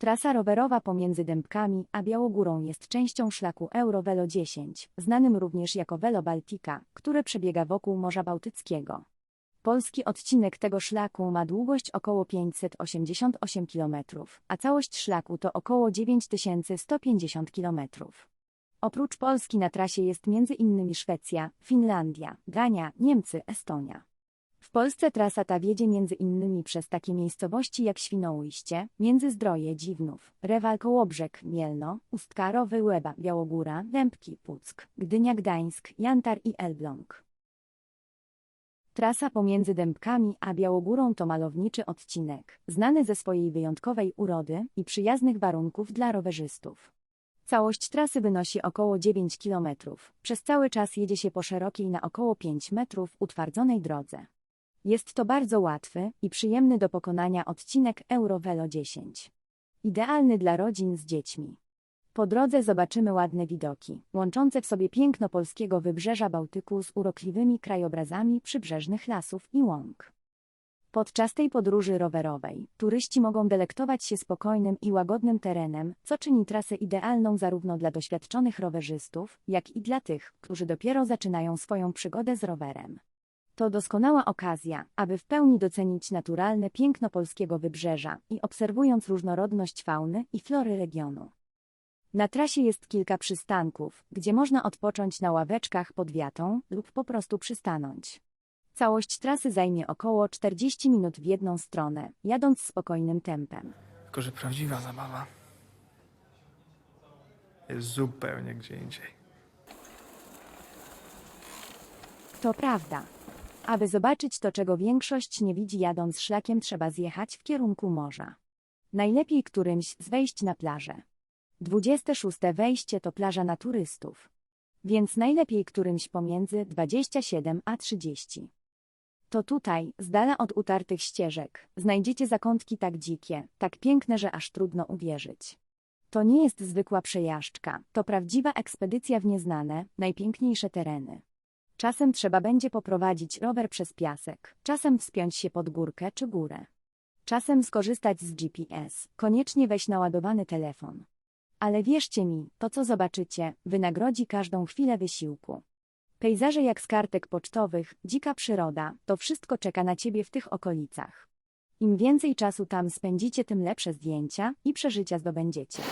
Trasa rowerowa pomiędzy Dębkami a Białogórą jest częścią szlaku Eurovelo 10, znanym również jako Velo Baltica, który przebiega wokół Morza Bałtyckiego. Polski odcinek tego szlaku ma długość około 588 km, a całość szlaku to około 9150 km. Oprócz Polski na trasie jest m.in. Szwecja, Finlandia, Dania, Niemcy, Estonia. W Polsce trasa ta wiedzie między innymi przez takie miejscowości jak Świnoujście, Międzyzdroje, Dziwnów, Rewal Kołobrzeg, Mielno, Ustka, Rowy, Łeba, Białogóra, Dębki, Puck, Gdynia, Gdańsk, Jantar i Elbląg. Trasa pomiędzy Dębkami a Białogórą to malowniczy odcinek, znany ze swojej wyjątkowej urody i przyjaznych warunków dla rowerzystów. Całość trasy wynosi około 9 km. Przez cały czas jedzie się po szerokiej na około 5 metrów utwardzonej drodze. Jest to bardzo łatwy i przyjemny do pokonania odcinek Eurovelo 10. Idealny dla rodzin z dziećmi. Po drodze zobaczymy ładne widoki, łączące w sobie piękno polskiego wybrzeża Bałtyku z urokliwymi krajobrazami przybrzeżnych lasów i łąk. Podczas tej podróży rowerowej turyści mogą delektować się spokojnym i łagodnym terenem, co czyni trasę idealną zarówno dla doświadczonych rowerzystów, jak i dla tych, którzy dopiero zaczynają swoją przygodę z rowerem. To doskonała okazja, aby w pełni docenić naturalne piękno polskiego wybrzeża i obserwując różnorodność fauny i flory regionu. Na trasie jest kilka przystanków, gdzie można odpocząć na ławeczkach pod wiatą lub po prostu przystanąć. Całość trasy zajmie około 40 minut w jedną stronę, jadąc spokojnym tempem. Tylko, że prawdziwa zabawa jest zupełnie gdzie indziej. To prawda. Aby zobaczyć to, czego większość nie widzi jadąc szlakiem, trzeba zjechać w kierunku morza. Najlepiej którymś z wejść na plażę. 26 wejście to plaża na turystów. Więc najlepiej którymś pomiędzy 27 a 30. To tutaj, z dala od utartych ścieżek, znajdziecie zakątki tak dzikie, tak piękne, że aż trudno uwierzyć. To nie jest zwykła przejażdżka, to prawdziwa ekspedycja w nieznane, najpiękniejsze tereny. Czasem trzeba będzie poprowadzić rower przez piasek, czasem wspiąć się pod górkę czy górę. Czasem skorzystać z GPS, koniecznie weź naładowany telefon. Ale wierzcie mi, to co zobaczycie, wynagrodzi każdą chwilę wysiłku. Pejzaże jak z kartek pocztowych, dzika przyroda, to wszystko czeka na ciebie w tych okolicach. Im więcej czasu tam spędzicie, tym lepsze zdjęcia i przeżycia zdobędziecie.